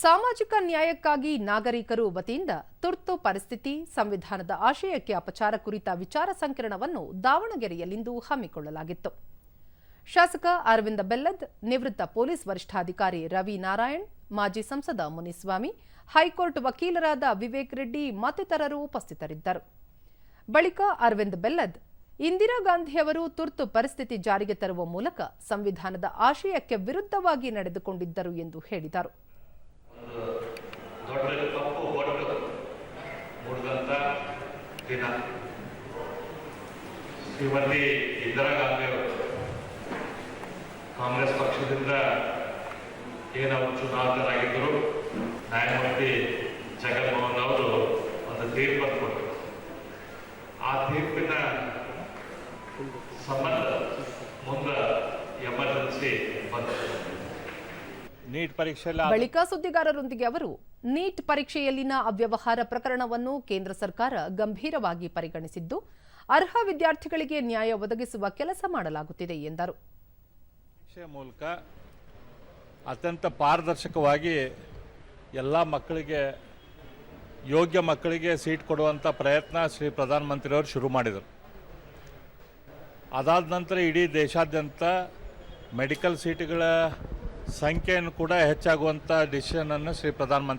ಸಾಮಾಜಿಕ ನ್ಯಾಯಕ್ಕಾಗಿ ನಾಗರಿಕರು ವತಿಯಿಂದ ತುರ್ತು ಪರಿಸ್ಥಿತಿ, ಸಂವಿಧಾನದ ಆಶಯಕ್ಕೆ ಅಪಚಾರ ಕುರಿತ ವಿಚಾರ ಸಂಕಿರಣವನ್ನು ದಾವಣಗೆರೆಯಲ್ಲಿಂದು ಹಮ್ಮಿಕೊಳ್ಳಲಾಗಿತ್ತು. ಶಾಸಕ ಅರವಿಂದ ಬೆಲ್ಲದ್, ನಿವೃತ್ತ ಪೊಲೀಸ್ ವರಿಷ್ಠಾಧಿಕಾರಿ ರವಿ ನಾರಾಯಣ್, ಮಾಜಿ ಸಂಸದ ಮುನಿಸ್ವಾಮಿ, ಹೈಕೋರ್ಟ್ ವಕೀಲರಾದ ವಿವೇಕ್ ರೆಡ್ಡಿ ಮತ್ತಿತರರು ಉಪಸ್ಥಿತರಿದ್ದರು. ಬಳಿಕ ಅರವಿಂದ್ ಬೆಲ್ಲದ್, ಇಂದಿರಾ ಗಾಂಧಿಯವರು ತುರ್ತು ಪರಿಸ್ಥಿತಿ ಜಾರಿಗೆ ತರುವ ಮೂಲಕ ಸಂವಿಧಾನದ ಆಶಯಕ್ಕೆ ವಿರುದ್ಧವಾಗಿ ನಡೆದುಕೊಂಡಿದ್ದರು ಎಂದು ಹೇಳಿದರು. ದಿನ ಶ್ರೀಮತಿ ಇಂದಿರಾ ಗಾಂಧಿ ಅವರು ಕಾಂಗ್ರೆಸ್ ಪಕ್ಷದಿಂದ ಏನವರು ಚುನಾಯಿತರಾಗಿದ್ದರು ನ್ಯಾಯಮೂರ್ತಿ ಜಗನ್ಮೋಹನ್ ಅವರು ಒಂದು ತೀರ್ಪನ್ನು ಕೊಟ್ಟರು ಆ ತೀರ್ಪಿನ ಸಂಬಂಧ ಮುಂದೆ ಎಮರ್ಜೆನ್ಸಿ ಬಂತು ನೀಟ್ ಪರೀಕ್ಷೆಯಲ್ಲಿ ಬಳಿಕ ಸುದ್ದಿಗಾರರೊಂದಿಗೆ ಅವರು ನೀಟ್ ಪರೀಕ್ಷೆಯಲ್ಲಿನ ಅವ್ಯವಹಾರ ಪ್ರಕರಣವನ್ನು ಕೇಂದ್ರ ಸರ್ಕಾರ ಗಂಭೀರವಾಗಿ ಪರಿಗಣಿಸಿದ್ದು ಅರ್ಹ ವಿದ್ಯಾರ್ಥಿಗಳಿಗೆ ನ್ಯಾಯ ಒದಗಿಸುವ ಕೆಲಸ ಮಾಡಲಾಗುತ್ತಿದೆ ಎಂದರು. ಮೂಲಕ ಅತ್ಯಂತ ಪಾರದರ್ಶಕವಾಗಿ ಎಲ್ಲ ಮಕ್ಕಳಿಗೆ ಯೋಗ್ಯ ಮಕ್ಕಳಿಗೆ ಸೀಟ್ ಕೊಡುವಂಥ ಪ್ರಯತ್ನ ಶ್ರೀ ಪ್ರಧಾನಮಂತ್ರಿಯವರು ಶುರು ಮಾಡಿದರು. ಅದಾದ ನಂತರ ಇಡೀ ದೇಶಾದ್ಯಂತ ಮೆಡಿಕಲ್ ಸೀಟುಗಳ ಸಂಖ್ಯೆಯನ್ನು ಕೂಡ ಹೆಚ್ಚಾಗುವಂಥ ಡಿಸಿಷನನ್ನು ಶ್ರೀ ಪ್ರಧಾನಮಂತ್ರಿ